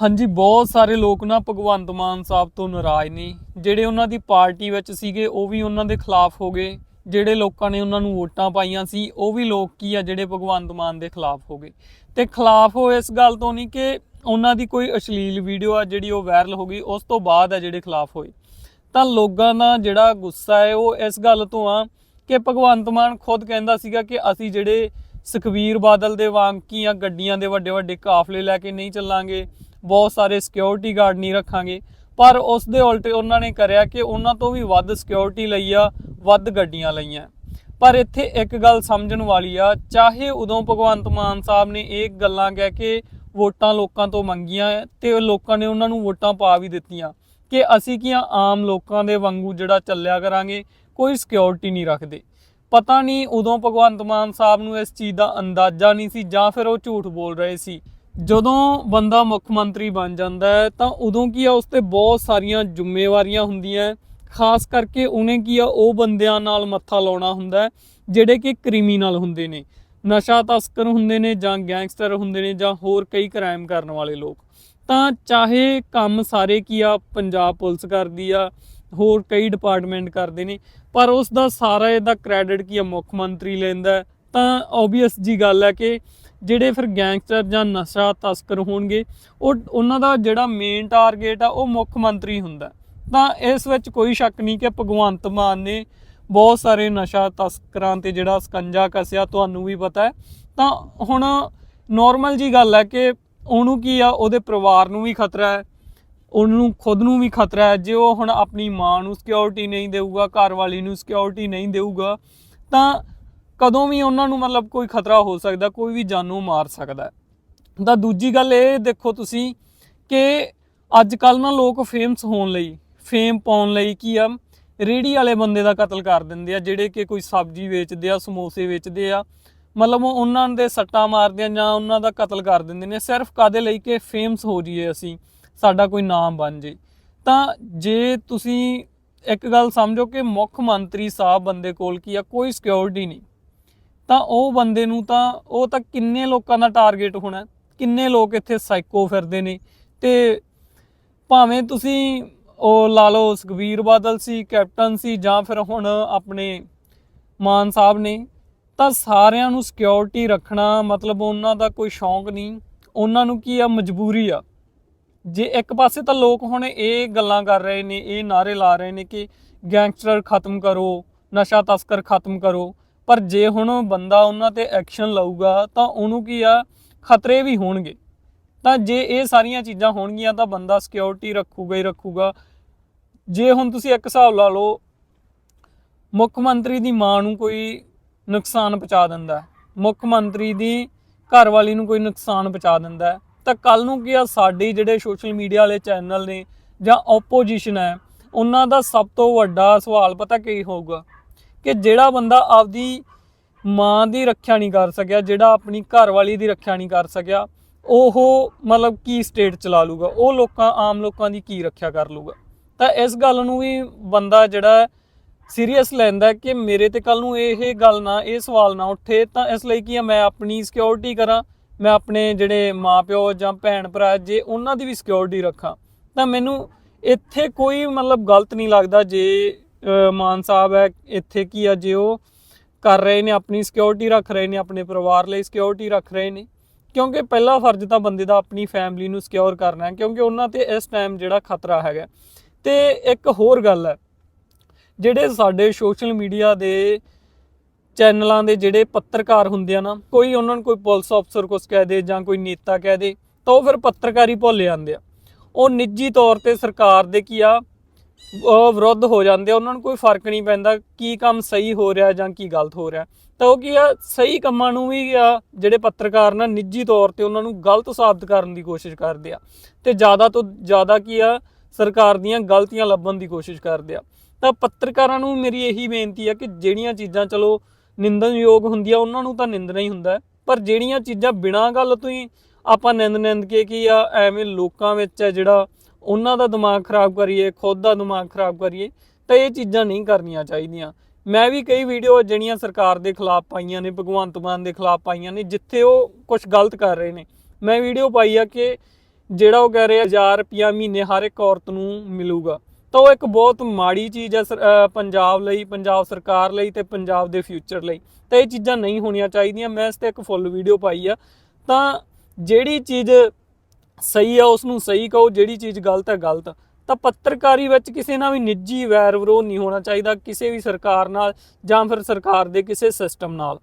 ਹਾਂਜੀ, ਬਹੁਤ ਸਾਰੇ ਲੋਕ ਨਾ ਭਗਵੰਤ ਮਾਨ ਸਾਹਿਬ ਤੋਂ ਨਾਰਾਜ਼ ਨੇ। ਜਿਹੜੇ ਉਹਨਾਂ ਦੀ ਪਾਰਟੀ ਵਿੱਚ ਸੀਗੇ, ਉਹ ਵੀ ਉਹਨਾਂ ਦੇ ਖਿਲਾਫ ਹੋ ਗਏ। ਜਿਹੜੇ ਲੋਕਾਂ ਨੇ ਉਹਨਾਂ ਨੂੰ ਵੋਟਾਂ ਪਾਈਆਂ ਸੀ, ਉਹ ਵੀ ਲੋਕ ਕੀ ਆ, ਜਿਹੜੇ ਭਗਵੰਤ ਮਾਨ ਦੇ ਖਿਲਾਫ ਹੋ ਗਏ। ਤੇ ਖਿਲਾਫ ਹੋ ਇਸ ਗੱਲ ਤੋਂ ਨਹੀਂ ਕਿ ਉਹਨਾਂ ਦੀ ਕੋਈ ਅਸ਼ਲੀਲ ਵੀਡੀਓ ਆ, ਜਿਹੜੀ ਉਹ ਵਾਇਰਲ ਹੋ ਗਈ, ਉਸ ਤੋਂ ਬਾਅਦ ਆ ਜਿਹੜੇ ਖਿਲਾਫ ਹੋਏ। ਤਾਂ ਲੋਕਾਂ ਦਾ ਜਿਹੜਾ ਗੁੱਸਾ ਹੈ, ਉਹ ਇਸ ਗੱਲ ਤੋਂ ਆ ਕਿ ਭਗਵੰਤ ਮਾਨ ਖੁਦ ਕਹਿੰਦਾ ਸੀਗਾ ਕਿ ਅਸੀਂ ਜਿਹੜੇ ਸੁਖਬੀਰ ਬਾਦਲ ਦੇ ਵਾਂਗ ਕੀ ਆ, ਗੱਡੀਆਂ ਦੇ ਵੱਡੇ ਵੱਡੇ ਕਾਫਲੇ ਲੈ ਕੇ ਨਹੀਂ ਚੱਲਾਂਗੇ ਬਹੁਤ ਸਾਰੇ ਸਿਕਿਉਰਿਟੀ ਗਾਰਡ ਨਹੀਂ ਰੱਖਾਂਗੇ। ਪਰ ਉਸ ਦੇ ਉਲਟ ਉਹਨਾਂ ਨੇ ਕਰਿਆ ਕਿ ਉਹਨਾਂ ਤੋਂ ਵੀ ਵੱਧ ਸਿਕਿਉਰਿਟੀ ਲਈ ਆ, ਵੱਧ ਗੱਡੀਆਂ ਲਈਆਂ। ਪਰ ਇੱਥੇ ਇੱਕ ਗੱਲ ਸਮਝਣ ਵਾਲੀ ਆ, ਚਾਹੇ ਉਦੋਂ ਭਗਵੰਤ ਮਾਨ ਸਾਹਿਬ ਨੇ ਇਹ ਗੱਲਾਂ ਕਹਿ ਕੇ ਵੋਟਾਂ ਲੋਕਾਂ ਤੋਂ ਮੰਗੀਆਂ ਤੇ ਲੋਕਾਂ ਨੇ ਉਹਨਾਂ ਨੂੰ ਵੋਟਾਂ ਪਾ ਵੀ ਦਿੱਤੀਆਂ ਕਿ ਅਸੀਂ ਕੀ ਆਮ ਲੋਕਾਂ ਦੇ ਵਾਂਗੂ ਜਿਹੜਾ ਚੱਲਿਆ ਕਰਾਂਗੇ, ਕੋਈ ਸਿਕਿਉਰਿਟੀ ਨਹੀਂ ਰੱਖਦੇ। ਪਤਾ ਨਹੀਂ ਉਦੋਂ ਭਗਵੰਤ ਮਾਨ ਸਾਹਿਬ ਨੂੰ ਇਸ ਚੀਜ਼ ਦਾ ਅੰਦਾਜ਼ਾ ਨਹੀਂ ਸੀ ਜਾਂ ਫਿਰ ਉਹ ਝੂਠ ਬੋਲ ਰਹੇ ਸੀ। ਜਦੋਂ ਬੰਦਾ ਮੁੱਖ ਮੰਤਰੀ ਬਣ ਜਾਂਦਾ ਹੈ, ਤਾਂ ਉਦੋਂ ਕੀ ਆ, ਉਸ ਤੇ ਬਹੁਤ ਸਾਰੀਆਂ ਜ਼ਿੰਮੇਵਾਰੀਆਂ ਹੁੰਦੀਆਂ ਖਾਸ ਕਰਕੇ ਉਹਨੇ ਕੀ ਆ, ਉਹ ਬੰਦਿਆਂ ਨਾਲ ਮੱਥਾ ਲਾਉਣਾ ਹੁੰਦਾ ਜਿਹੜੇ ਕਿ ਕ੍ਰਿਮੀਨਲ ਹੁੰਦੇ ਨੇ। ਨਸ਼ਾ ਤਸਕਰ ਹੁੰਦੇ ਨੇ ਜਾਂ ਗੈਂਗਸਟਰ ਹੁੰਦੇ ਨੇ ਜਾਂ ਹੋਰ ਕਈ ਕ੍ਰਾਈਮ ਕਰਨ ਵਾਲੇ ਲੋਕ। ਤਾਂ ਚਾਹੇ ਕੰਮ ਸਾਰੇ ਕੀ ਆ, ਪੰਜਾਬ ਪੁਲਿਸ ਕਰਦੀ ਆ, ਹੋਰ ਕਈ ਡਿਪਾਰਟਮੈਂਟ ਕਰਦੇ ਨੇ, ਪਰ ਉਸ ਦਾ ਸਾਰਾ ਇਹਦਾ ਕ੍ਰੈਡਿਟ ਕੀ ਆ, ਮੁੱਖ ਮੰਤਰੀ ਲੈਂਦਾ ਤਾਂ ਓਬਵੀਅਸ ਜੀ ਗੱਲ ਹੈ ਕਿ ਜਿਹੜੇ ਫਿਰ ਗੈਂਗਸਟਰ ਜਾਂ ਨਸ਼ਾ ਤਸਕਰ ਹੋਣਗੇ, ਉਹ ਉਹਨਾਂ ਦਾ ਜਿਹੜਾ ਮੇਨ ਟਾਰਗੇਟ ਆ, ਉਹ ਮੁੱਖ ਮੰਤਰੀ ਹੁੰਦਾ। ਤਾਂ ਇਸ ਵਿੱਚ ਕੋਈ ਸ਼ੱਕ ਨਹੀਂ ਕਿ ਭਗਵੰਤ ਮਾਨ ਨੇ ਬਹੁਤ ਸਾਰੇ ਨਸ਼ਾ ਤਸਕਰਾਂ ਤੇ ਜਿਹੜਾ ਸਕੰਜਾ ਕੱਸਿਆ, ਤੁਹਾਨੂੰ ਵੀ ਪਤਾ ਹੈ। ਤਾਂ ਹੁਣ ਨਾਰਮਲ ਜੀ ਗੱਲ ਹੈ ਕਿ ਉਹਨੂੰ ਕੀ ਆ, ਉਹਦੇ ਪਰਿਵਾਰ ਨੂੰ ਵੀ ਖਤਰਾ ਹੈ, ਉਹਨੂੰ ਖੁਦ ਨੂੰ ਵੀ ਖਤਰਾ ਹੈ। ਜੇ ਉਹ ਹੁਣ ਆਪਣੀ ਮਾਂ ਨੂੰ ਸਿਕਿਉਰਿਟੀ ਨਹੀਂ ਦੇਊਗਾ, ਘਰ ਵਾਲੀ ਨੂੰ ਸਿਕਿਉਰਿਟੀ ਨਹੀਂ ਦੇਊਗਾ, ਤਾਂ ਕਦੋਂ ਵੀ ਉਹਨਾਂ ਨੂੰ ਮਤਲਬ ਕੋਈ ਖਤਰਾ ਹੋ ਸਕਦਾ, ਕੋਈ ਵੀ ਜਾਨੋਂ ਮਾਰ ਸਕਦਾ ਤਾਂ ਦੂਜੀ ਗੱਲ ਇਹ ਦੇਖੋ ਤੁਸੀਂ ਕਿ ਅੱਜ ਕੱਲ ਨਾ ਲੋਕ ਫੇਮਸ ਹੋਣ ਲਈ ਫੇਮ ਪਾਉਣ ਲਈ ਕੀ ਆ ਰੇੜੀ ਵਾਲੇ ਬੰਦੇ ਦਾ ਕਤਲ ਕਰ ਦਿੰਦੇ ਆ, ਜਿਹੜੇ ਕਿ ਕੋਈ ਸਬਜ਼ੀ ਵੇਚਦੇ ਆ, ਸਮੋਸੇ ਵੇਚਦੇ ਆ। ਮਤਲਬ ਉਹ ਉਹਨਾਂ ਦੇ ਸੱਟਾਂ ਮਾਰਦੇ ਆ ਜਾਂ ਉਹਨਾਂ ਦਾ ਕਤਲ ਕਰ ਦਿੰਦੇ ਨੇ। ਸਿਰਫ ਕਾਦੇ ਲਈ ਕਿ ਫੇਮਸ ਹੋ ਜਾਈਏ ਅਸੀਂ, ਸਾਡਾ ਕੋਈ ਨਾਮ ਬਣ ਜੇ। ਤਾਂ ਜੇ ਤੁਸੀਂ ਇੱਕ ਗੱਲ ਸਮਝੋ ਕਿ ਮੁੱਖ ਮੰਤਰੀ ਸਾਹਿਬ ਬੰਦੇ ਕੋਲ ਕੀ ਆ, ਕੋਈ ਸਿਕਿਉਰਿਟੀ ਨਹੀਂ। ਤਾਂ ਉਹ ਬੰਦੇ ਨੂੰ ਤਾਂ ਉਹ ਤਾਂ ਕਿੰਨੇ ਲੋਕਾਂ ਦਾ ਟਾਰਗੇਟ ਹੋਣਾ ਕਿੰਨੇ ਲੋਕ ਇੱਥੇ ਸਾਈਕੋ ਫਿਰਦੇ ਨੇ? ਤੇ ਭਾਵੇਂ ਤੁਸੀਂ ਉਹ ਲਾ ਲਓ ਸੁਖਬੀਰ ਬਾਦਲ ਸੀ, ਕੈਪਟਨ ਸੀ ਜਾਂ ਫਿਰ ਹੁਣ ਆਪਣੇ ਮਾਨ ਸਾਹਿਬ ਨੇ, ਤਾਂ ਸਾਰਿਆਂ ਨੂੰ ਸਿਕਿਉਰਿਟੀ ਰੱਖਣਾ ਮਤਲਬ ਉਹਨਾਂ ਦਾ ਕੋਈ ਸ਼ੌਂਕ ਨਹੀਂ। ਉਹਨਾਂ ਨੂੰ ਕੀ ਆ? ਮਜਬੂਰੀ ਆ। ਜੇ ਇੱਕ ਪਾਸੇ ਤਾਂ ਲੋਕ ਹੁਣ ਇਹ ਗੱਲਾਂ ਕਰ ਰਹੇ ਨੇ, ਇਹ ਨਾਰੇ ਲਾ ਰਹੇ ਨੇ ਕਿ ਗੈਂਗਸਟਰ ਖਤਮ ਕਰੋ, ਨਸ਼ਾ ਤਸਕਰ ਖਤਮ ਕਰੋ ਪਰ ਜੇ ਹੁਣ ਬੰਦਾ ਉਹਨਾਂ ਤੇ ਐਕਸ਼ਨ ਲਊਗਾ ਤਾਂ ਉਹਨੂੰ ਕੀ ਆ, ਖਤਰੇ ਵੀ ਹੋਣਗੇ। ਤਾਂ ਜੇ ਇਹ ਸਾਰੀਆਂ ਚੀਜ਼ਾਂ ਹੋਣਗੀਆਂ ਤਾਂ ਬੰਦਾ ਸਿਕਿਉਰਿਟੀ ਰੱਖੂਗਾ ਹੀ ਰੱਖੂਗਾ। ਜੇ ਹੁਣ ਤੁਸੀਂ ਇੱਕ ਹਿਸਾਬ ਲਾ ਲਓ, ਮੁੱਖ ਮੰਤਰੀ ਦੀ ਮਾਂ ਨੂੰ ਕੋਈ ਨੁਕਸਾਨ ਪਹੁੰਚਾ ਦਿੰਦਾ ਮੁੱਖ ਮੰਤਰੀ ਦੀ ਘਰ ਵਾਲੀ ਨੂੰ ਕੋਈ ਨੁਕਸਾਨ ਪਹੁੰਚਾ ਦਿੰਦਾ ਤਾਂ ਕੱਲ ਨੂੰ ਕੀ ਆ, ਸਾਡੇ ਜਿਹੜੇ ਸੋਸ਼ਲ ਮੀਡੀਆ ਵਾਲੇ ਚੈਨਲ ਨੇ ਜਾਂ ਆਪੋਜੀਸ਼ਨ ਹੈ, ਉਹਨਾਂ ਦਾ ਸਭ ਤੋਂ ਵੱਡਾ ਸਵਾਲ ਪਤਾ ਕੀ ਹੋਊਗਾ? ਕਿ ਜਿਹੜਾ ਬੰਦਾ ਆਪਦੀ ਮਾਂ ਦੀ ਰੱਖਿਆ ਨਹੀਂ ਕਰ ਸਕਿਆ, ਜਿਹੜਾ ਆਪਣੀ ਘਰ ਵਾਲੀ ਦੀ ਰੱਖਿਆ ਨਹੀਂ ਕਰ ਸਕਿਆ, ਉਹ ਮਤਲਬ ਕੀ ਸਟੇਟ ਚਲਾ ਲੂਗਾ? ਉਹ ਲੋਕਾਂ, ਆਮ ਲੋਕਾਂ ਦੀ ਕੀ ਰੱਖਿਆ ਕਰ ਲੂਗਾ? ਤਾਂ ਇਸ ਗੱਲ ਨੂੰ ਵੀ ਬੰਦਾ ਜਿਹੜਾ ਸੀਰੀਅਸ ਲੈਂਦਾ ਕਿ ਮੇਰੇ ਤੇ ਕੱਲ ਨੂੰ ਇਹ ਗੱਲ ਨਾ, ਇਹ ਸਵਾਲ ਨਾ ਉੱਠੇ, ਤਾਂ ਇਸ ਲਈ ਕੀ ਆ, ਮੈਂ ਆਪਣੀ ਸਿਕਿਉਰਿਟੀ ਕਰਾਂ, ਮੈਂ ਆਪਣੇ ਜਿਹੜੇ ਮਾਪਿਓ ਜਾਂ ਭੈਣ ਭਰਾ ਜੇ ਉਹਨਾਂ ਦੀ ਵੀ ਸਿਕਿਉਰਿਟੀ ਰੱਖਾਂ, ਤਾਂ ਮੈਨੂੰ ਇੱਥੇ ਕੋਈ ਮਤਲਬ ਗਲਤ ਨਹੀਂ ਲੱਗਦਾ ਜੇ ਮਾਨ ਸਾਹਿਬ ਹੈ, ਇੱਥੇ ਕੀ ਆ ਜੇ ਉਹ ਕਰ ਰਹੇ ਨੇ, ਆਪਣੀ ਸਿਕਿਉਰਿਟੀ ਰੱਖ ਰਹੇ ਨੇ, ਆਪਣੇ ਪਰਿਵਾਰ ਲਈ ਸਿਕਿਉਰਿਟੀ ਰੱਖ ਰਹੇ ਨੇ। ਕਿਉਂਕਿ ਪਹਿਲਾ ਫਰਜ਼ ਤਾਂ ਬੰਦੇ ਦਾ ਆਪਣੀ ਫੈਮਿਲੀ ਨੂੰ ਸਿਕਿਉਰ ਕਰਨਾ ਹੈ, ਕਿਉਂਕਿ ਉਹਨਾਂ ਤੇ ਇਸ ਟਾਈਮ ਜਿਹੜਾ ਖਤਰਾ ਹੈਗਾ ਤੇ ਇੱਕ ਹੋਰ ਗੱਲ ਹੈ, ਜਿਹੜੇ ਸਾਡੇ ਸੋਸ਼ਲ ਮੀਡੀਆ ਦੇ ਚੈਨਲਾਂ ਦੇ ਜਿਹੜੇ ਪੱਤਰਕਾਰ ਹੁੰਦੇ ਆ ਨਾ, ਕੋਈ ਉਹਨਾਂ ਨੂੰ ਕੋਈ ਪੁਲਿਸ ਅਫਸਰ ਕੁਛ ਕਹਿ ਦੇ ਜਾਂ ਕੋਈ ਨੇਤਾ ਕਹਿ ਦੇ, ਤਾਂ ਉਹ ਫਿਰ ਪੱਤਰਕਾਰੀ ਭੁੱਲ ਜਾਂਦੇ ਆ। ਉਹ ਨਿੱਜੀ ਤੌਰ ਤੇ ਸਰਕਾਰ ਦੇ ਕੀ ਆ ਵਿਰੁੱਧ ਹੋ ਜਾਂਦੇ ਆ, ਉਹਨਾਂ ਨੂੰ ਕੋਈ ਫ਼ਰਕ ਨਹੀਂ ਪੈਂਦਾ ਕੀ ਕੰਮ ਸਹੀ ਹੋ ਰਿਹਾ ਜਾਂ ਕੀ ਗਲਤ ਹੋ ਰਿਹਾ। ਤਾਂ ਉਹ ਕੀ ਆ, ਸਹੀ ਕੰਮਾਂ ਨੂੰ ਵੀ ਆ, ਜਿਹੜੇ ਪੱਤਰਕਾਰ ਨਾ ਨਿੱਜੀ ਤੌਰ ਤੇ ਉਹਨਾਂ ਨੂੰ ਗਲਤ ਸਾਬਤ ਕਰਨ ਦੀ ਕੋਸ਼ਿਸ਼ ਕਰਦੇ ਆ। ਤੇ ਜ਼ਿਆਦਾ ਤੋਂ ਜ਼ਿਆਦਾ ਕੀ ਆ, ਸਰਕਾਰ ਦੀਆਂ ਗਲਤੀਆਂ ਲੱਭਣ ਦੀ ਕੋਸ਼ਿਸ਼ ਕਰਦੇ ਆ। ਤਾਂ ਪੱਤਰਕਾਰਾਂ ਨੂੰ ਮੇਰੀ ਇਹੀ ਬੇਨਤੀ ਆ ਕਿ ਜਿਹੜੀਆਂ ਚੀਜ਼ਾਂ ਚਲੋ ਨਿੰਦਣਯੋਗ ਹੁੰਦੀਆਂ, ਉਹਨਾਂ ਨੂੰ ਤਾਂ ਨਿੰਦਣਾ ਹੀ ਹੁੰਦਾ ਪਰ ਜਿਹੜੀਆਂ ਚੀਜ਼ਾਂ ਬਿਨਾਂ ਗੱਲ ਤੋਂ ਹੀ ਆਪਾਂ ਨਿੰਦ ਨਿੰਦ ਕੇ ਕੀ ਆ, ਐਵੇਂ ਲੋਕਾਂ ਵਿੱਚ ਹੈ ਜਿਹੜਾ ਉਹਨਾਂ ਦਾ ਦਿਮਾਗ ਖਰਾਬ ਕਰੀਏ, ਖੁਦ ਦਾ ਦਿਮਾਗ ਖਰਾਬ ਕਰੀਏ, ਤਾਂ ਇਹ ਚੀਜ਼ਾਂ ਨਹੀਂ ਕਰਨੀਆਂ ਚਾਹੀਦੀਆਂ। ਮੈਂ ਵੀ ਕਈ ਵੀਡੀਓ ਜਿਹੜੀਆਂ ਸਰਕਾਰ ਦੇ ਖਿਲਾਫ ਪਾਈਆਂ ਨੇ, ਭਗਵੰਤ ਮਾਨ ਦੇ ਖਿਲਾਫ ਪਾਈਆਂ ਨੇ, ਜਿੱਥੇ ਉਹ ਕੁਝ ਗਲਤ ਕਰ ਰਹੇ ਨੇ। ਮੈਂ ਵੀਡੀਓ ਪਾਈ ਆ ਕਿ ਜਿਹੜਾ ਉਹ ਕਹਿ ਰਿਹਾ 1000 ਰੁਪਿਆ ਮਹੀਨੇ ਹਰ ਇੱਕ ਔਰਤ ਨੂੰ ਮਿਲੂਗਾ। ਤਾਂ ਉਹ ਇੱਕ ਬਹੁਤ ਮਾੜੀ ਚੀਜ਼ ਹੈ ਸਰ- ਪੰਜਾਬ ਲਈ, ਪੰਜਾਬ ਸਰਕਾਰ ਲਈ ਤੇ ਪੰਜਾਬ ਦੇ ਫਿਊਚਰ ਲਈ। ਤਾਂ ਇਹ ਚੀਜ਼ਾਂ ਨਹੀਂ ਹੋਣੀਆਂ ਚਾਹੀਦੀਆਂ। ਮੈਂ ਇਸ ਤੇ ਇੱਕ ਫੁੱਲ ਵੀਡੀਓ ਪਾਈ ਆ। ਤਾਂ ਜਿਹੜੀ ਚੀਜ਼ ਸਹੀ ਆ ਉਸ ਨੂੰ ਸਹੀ ਕਹੋ, ਜਿਹੜੀ ਚੀਜ਼ ਗਲਤ ਹੈ ਗਲਤ। ਤਾਂ ਪੱਤਰਕਾਰੀ ਵਿੱਚ ਕਿਸੇ ਨਾਲ ਵੀ ਨਿੱਜੀ ਵੈਰ ਵਿਰੋਧ ਨਹੀਂ ਹੋਣਾ ਚਾਹੀਦਾ, ਕਿਸੇ ਵੀ ਸਰਕਾਰ ਨਾਲ ਜਾਂ ਫਿਰ ਸਰਕਾਰ ਦੇ ਕਿਸੇ ਸਿਸਟਮ ਨਾਲ।